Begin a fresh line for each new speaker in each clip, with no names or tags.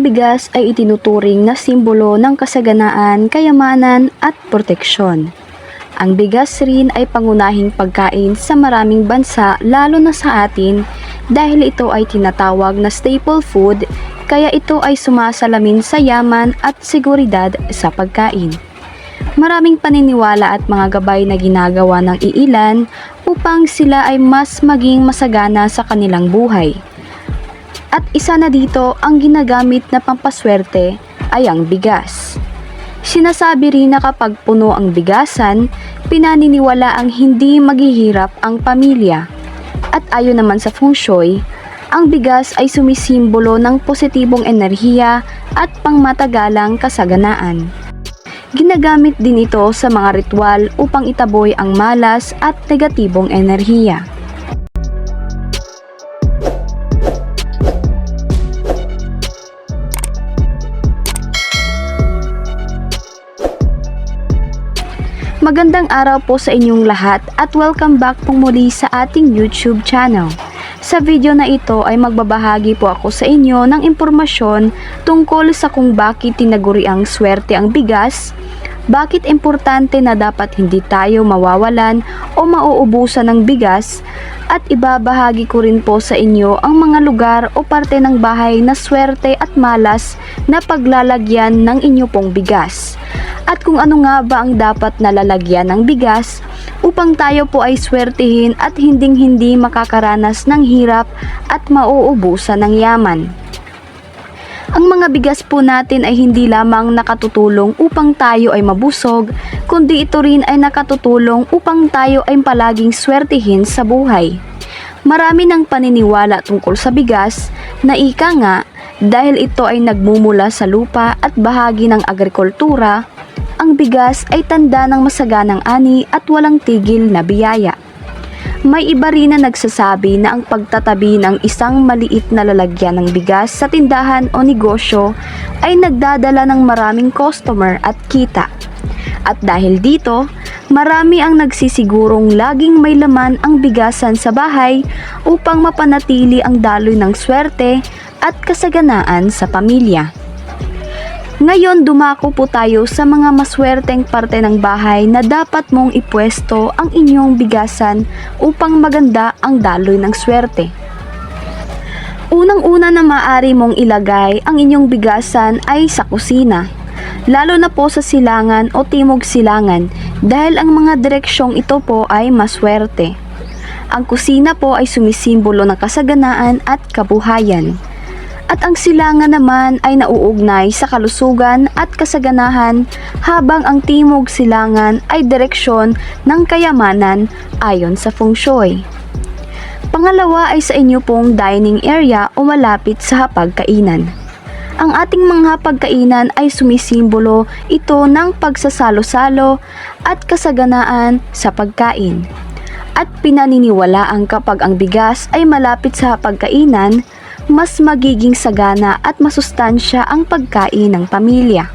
Ang bigas ay itinuturing na simbolo ng kasaganaan, kayamanan at proteksyon. Ang bigas rin ay pangunahing pagkain sa maraming bansa lalo na sa atin dahil ito ay tinatawag na staple food kaya ito ay sumasalamin sa yaman at seguridad sa pagkain. Maraming paniniwala at mga gabay na ginagawa ng iilan upang sila ay mas maging masagana sa kanilang buhay. At isa na dito ang ginagamit na pampaswerte ay ang bigas. Sinasabi rin na kapag puno ang bigasan, pinaniniwala ang hindi maghihirap ang pamilya. At ayon naman sa feng shui, ang bigas ay sumisimbolo ng positibong enerhiya at pangmatagalang kasaganaan. Ginagamit din ito sa mga ritual upang itaboy ang malas at negatibong enerhiya. Magandang araw po sa inyong lahat at welcome back po muli sa ating YouTube channel. Sa video na ito ay magbabahagi po ako sa inyo ng impormasyon tungkol sa kung bakit tinaguri ang swerte ang bigas, bakit importante na dapat hindi tayo mawawalan o mauubusan ng bigas, at ibabahagi ko rin po sa inyo ang mga lugar o parte ng bahay na swerte at malas na paglalagyan ng inyo pong bigas at kung ano nga ba ang dapat nalalagyan ng bigas upang tayo po ay swertihin at hinding-hindi makakaranas ng hirap at mauubusan ng yaman. Ang mga bigas po natin ay hindi lamang nakatutulong upang tayo ay mabusog, kundi ito rin ay nakatutulong upang tayo ay palaging swertihin sa buhay. Marami ng paniniwala tungkol sa bigas na ika nga dahil ito ay nagmumula sa lupa at bahagi ng agrikultura, ang bigas ay tanda ng masaganang ani at walang tigil na biyaya. May iba rin na nagsasabi na ang pagtatabi ng isang maliit na lalagyan ng bigas sa tindahan o negosyo ay nagdadala ng maraming customer at kita. At dahil dito, marami ang nagsisigurong laging may laman ang bigasan sa bahay upang mapanatili ang daloy ng swerte at kasaganaan sa pamilya. Ngayon dumako po tayo sa mga maswerteng parte ng bahay na dapat mong ipwesto ang inyong bigasan upang maganda ang daloy ng swerte. Unang-una na maaari mong ilagay ang inyong bigasan ay sa kusina, lalo na po sa silangan o timog silangan dahil ang mga direksyong ito po ay maswerte. Ang kusina po ay sumisimbolo ng kasaganaan at kabuhayan at ang silangan naman ay nauugnay sa kalusugan at kasaganahan habang ang timog silangan ay direksyon ng kayamanan ayon sa feng shui. Pangalawa ay sa inyo pong dining area o malapit sa hapagkainan. Ang ating mga hapagkainan ay sumisimbolo ito ng pagsasalo-salo at kasaganaan sa pagkain. At pinaniniwalaan kapag ang bigas ay malapit sa hapagkainan, mas magiging sagana at masustansya ang pagkain ng pamilya.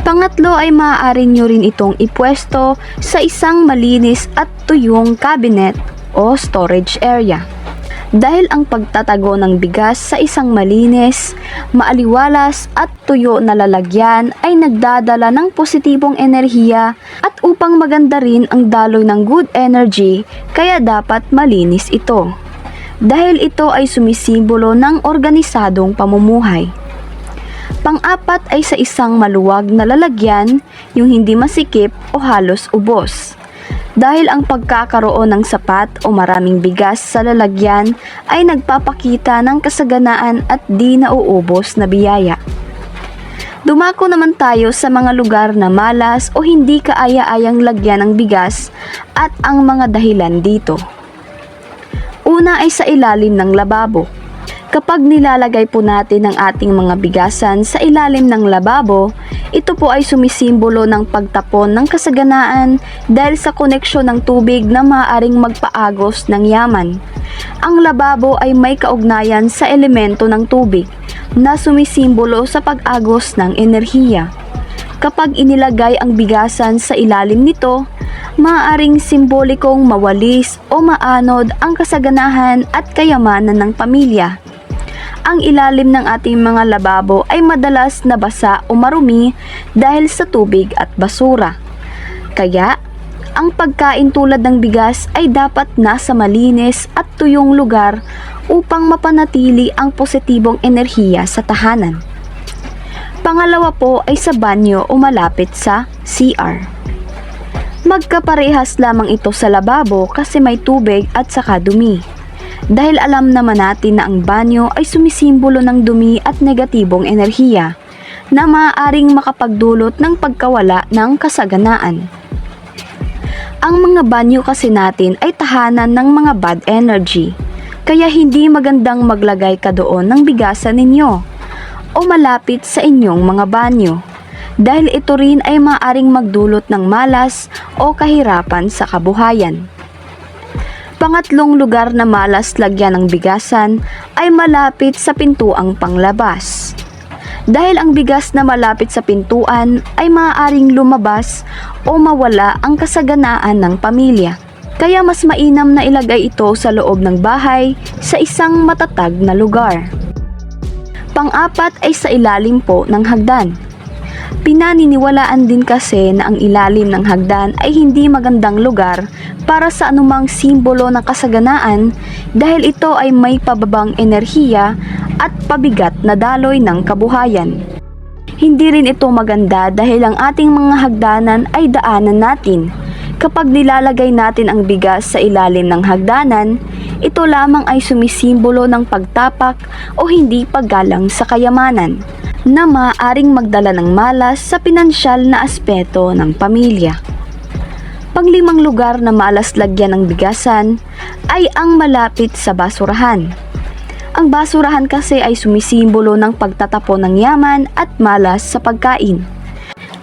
Pangatlo ay maaari nyo rin itong ipwesto sa isang malinis at tuyong cabinet o storage area. Dahil ang pagtatago ng bigas sa isang malinis, maaliwalas at tuyo na lalagyan ay nagdadala ng positibong enerhiya at upang maganda rin ang daloy ng good energy kaya dapat malinis ito dahil ito ay sumisimbolo ng organisadong pamumuhay. Pang-apat ay sa isang maluwag na lalagyan, yung hindi masikip o halos ubos. Dahil ang pagkakaroon ng sapat o maraming bigas sa lalagyan ay nagpapakita ng kasaganaan at di nauubos na biyaya. Dumako naman tayo sa mga lugar na malas o hindi kaaya-ayang lagyan ng bigas at ang mga dahilan dito. Una ay sa ilalim ng lababo. Kapag nilalagay po natin ang ating mga bigasan sa ilalim ng lababo, ito po ay sumisimbolo ng pagtapon ng kasaganaan dahil sa koneksyon ng tubig na maaaring magpaagos ng yaman. Ang lababo ay may kaugnayan sa elemento ng tubig na sumisimbolo sa pag-agos ng enerhiya. Kapag inilagay ang bigasan sa ilalim nito, maaaring simbolikong mawalis o maanod ang kasaganahan at kayamanan ng pamilya. ang ilalim ng ating mga lababo ay madalas nabasa o marumi dahil sa tubig at basura. Kaya, ang pagkain tulad ng bigas ay dapat nasa malinis at tuyong lugar upang mapanatili ang positibong enerhiya sa tahanan. Pangalawa po ay sa banyo o malapit sa CR. Magkaparehas lamang ito sa lababo kasi may tubig at saka dumi. Dahil alam naman natin na ang banyo ay sumisimbolo ng dumi at negatibong enerhiya na maaaring makapagdulot ng pagkawala ng kasaganaan. Ang mga banyo kasi natin ay tahanan ng mga bad energy, kaya hindi magandang maglagay ka doon ng bigasan ninyo o malapit sa inyong mga banyo dahil ito rin ay maaring magdulot ng malas o kahirapan sa kabuhayan. Pangatlong lugar na malas lagyan ng bigasan ay malapit sa pintuang panglabas. Dahil ang bigas na malapit sa pintuan ay maaaring lumabas o mawala ang kasaganaan ng pamilya. Kaya mas mainam na ilagay ito sa loob ng bahay sa isang matatag na lugar. Pang-apat ay sa ilalim po ng hagdan. Pinaniniwalaan din kasi na ang ilalim ng hagdan ay hindi magandang lugar para sa anumang simbolo ng kasaganaan dahil ito ay may pababang enerhiya at pabigat na daloy ng kabuhayan. Hindi rin ito maganda dahil ang ating mga hagdanan ay daanan natin. Kapag nilalagay natin ang bigas sa ilalim ng hagdanan, ito lamang ay sumisimbolo ng pagtapak o hindi paggalang sa kayamanan na maaaring magdala ng malas sa pinansyal na aspeto ng pamilya. Panglimang lugar na malas lagyan ng bigasan ay ang malapit sa basurahan. Ang basurahan kasi ay sumisimbolo ng pagtatapon ng yaman at malas sa pagkain.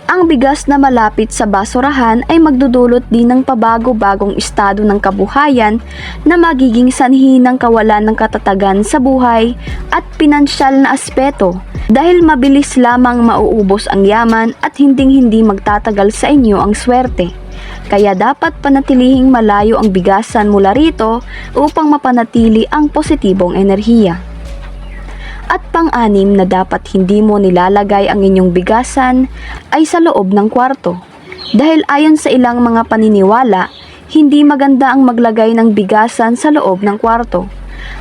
Ang bigas na malapit sa basurahan ay magdudulot din ng pabago-bagong estado ng kabuhayan na magiging sanhi ng kawalan ng katatagan sa buhay at pinansyal na aspeto dahil mabilis lamang mauubos ang yaman at hinding-hindi magtatagal sa inyo ang swerte. Kaya dapat panatilihing malayo ang bigasan mula rito upang mapanatili ang positibong enerhiya. At pang-anim na dapat hindi mo nilalagay ang inyong bigasan ay sa loob ng kwarto. Dahil ayon sa ilang mga paniniwala, hindi maganda ang maglagay ng bigasan sa loob ng kwarto.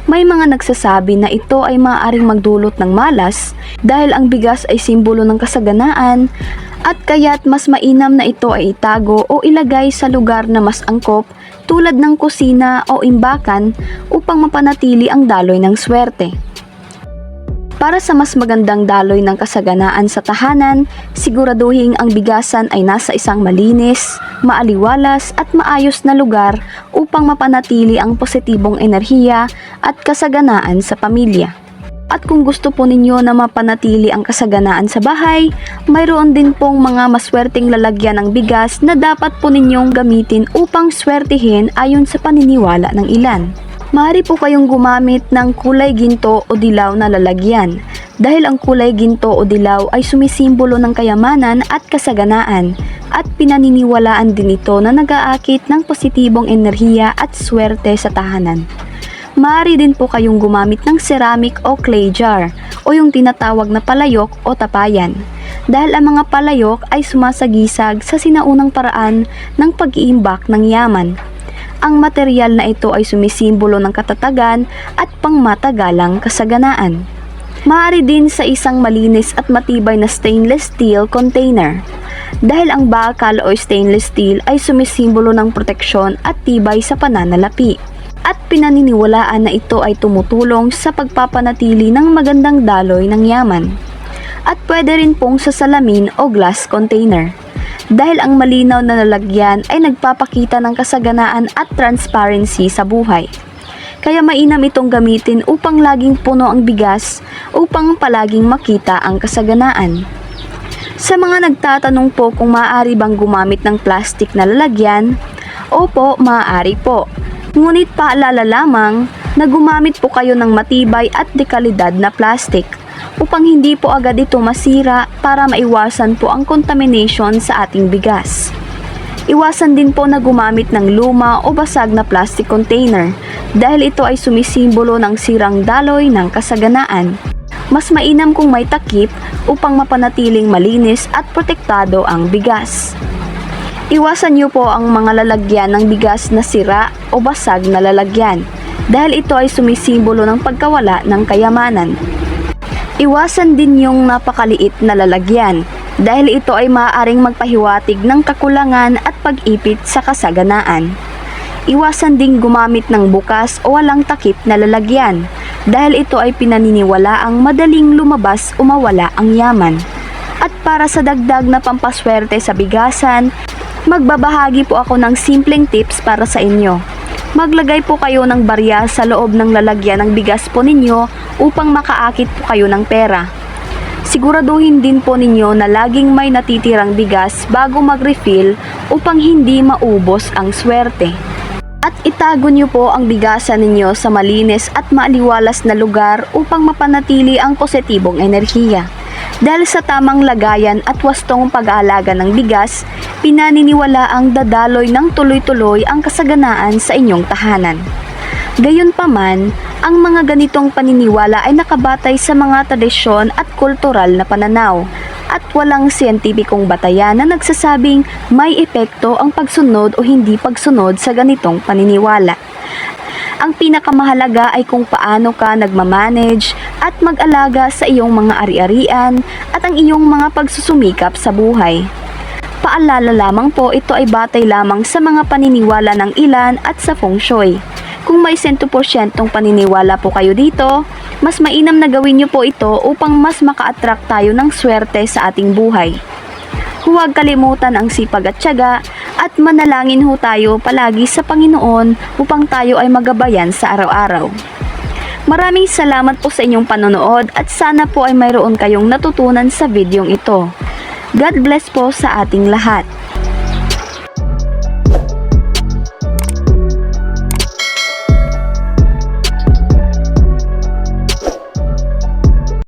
May mga nagsasabi na ito ay maaaring magdulot ng malas dahil ang bigas ay simbolo ng kasaganaan at kaya't mas mainam na ito ay itago o ilagay sa lugar na mas angkop tulad ng kusina o imbakan upang mapanatili ang daloy ng swerte. Para sa mas magandang daloy ng kasaganaan sa tahanan, siguraduhin ang bigasan ay nasa isang malinis, maaliwalas at maayos na lugar upang mapanatili ang positibong enerhiya at kasaganaan sa pamilya. At kung gusto po ninyo na mapanatili ang kasaganaan sa bahay, mayroon din pong mga maswerteng lalagyan ng bigas na dapat po ninyong gamitin upang swertihin ayon sa paniniwala ng ilan. Maaari po kayong gumamit ng kulay ginto o dilaw na lalagyan. Dahil ang kulay ginto o dilaw ay sumisimbolo ng kayamanan at kasaganaan. At pinaniniwalaan din ito na nag-aakit ng positibong enerhiya at swerte sa tahanan. Maaari din po kayong gumamit ng ceramic o clay jar o yung tinatawag na palayok o tapayan. Dahil ang mga palayok ay sumasagisag sa sinaunang paraan ng pag-iimbak ng yaman ang material na ito ay sumisimbolo ng katatagan at pangmatagalang kasaganaan. Maaari din sa isang malinis at matibay na stainless steel container. Dahil ang bakal o stainless steel ay sumisimbolo ng proteksyon at tibay sa pananalapi. At pinaniniwalaan na ito ay tumutulong sa pagpapanatili ng magandang daloy ng yaman. At pwede rin pong sa salamin o glass container dahil ang malinaw na lalagyan ay nagpapakita ng kasaganaan at transparency sa buhay. Kaya mainam itong gamitin upang laging puno ang bigas upang palaging makita ang kasaganaan. Sa mga nagtatanong po kung maaari bang gumamit ng plastic na lalagyan, opo, maaari po. Ngunit paalala lamang na gumamit po kayo ng matibay at dekalidad na plastic upang hindi po agad ito masira para maiwasan po ang contamination sa ating bigas. Iwasan din po na gumamit ng luma o basag na plastic container dahil ito ay sumisimbolo ng sirang daloy ng kasaganaan. Mas mainam kung may takip upang mapanatiling malinis at protektado ang bigas. Iwasan niyo po ang mga lalagyan ng bigas na sira o basag na lalagyan dahil ito ay sumisimbolo ng pagkawala ng kayamanan. Iwasan din yung napakaliit na lalagyan dahil ito ay maaaring magpahiwatig ng kakulangan at pag-ipit sa kasaganaan. Iwasan ding gumamit ng bukas o walang takip na lalagyan dahil ito ay pinaniniwala ang madaling lumabas o mawala ang yaman. At para sa dagdag na pampaswerte sa bigasan, magbabahagi po ako ng simpleng tips para sa inyo. Maglagay po kayo ng barya sa loob ng lalagyan ng bigas po ninyo upang makaakit po kayo ng pera. Siguraduhin din po ninyo na laging may natitirang bigas bago mag-refill upang hindi maubos ang swerte. At itago niyo po ang bigasan ninyo sa malinis at maaliwalas na lugar upang mapanatili ang positibong enerhiya. Dahil sa tamang lagayan at wastong pag-aalaga ng bigas, pinaniniwala ang dadaloy ng tuloy-tuloy ang kasaganaan sa inyong tahanan. Gayunpaman, ang mga ganitong paniniwala ay nakabatay sa mga tradisyon at kultural na pananaw at walang siyentipikong batayan na nagsasabing may epekto ang pagsunod o hindi pagsunod sa ganitong paniniwala. Ang pinakamahalaga ay kung paano ka nagmamanage at mag-alaga sa iyong mga ari-arian at ang iyong mga pagsusumikap sa buhay. Paalala lamang po ito ay batay lamang sa mga paniniwala ng ilan at sa feng shui. Kung may 100% paniniwala po kayo dito, mas mainam na gawin niyo po ito upang mas maka-attract tayo ng swerte sa ating buhay. Huwag kalimutan ang sipag at tiyaga at manalangin ho tayo palagi sa Panginoon upang tayo ay magabayan sa araw-araw. Maraming salamat po sa inyong panonood at sana po ay mayroon kayong natutunan sa videong ito. God bless po sa ating lahat.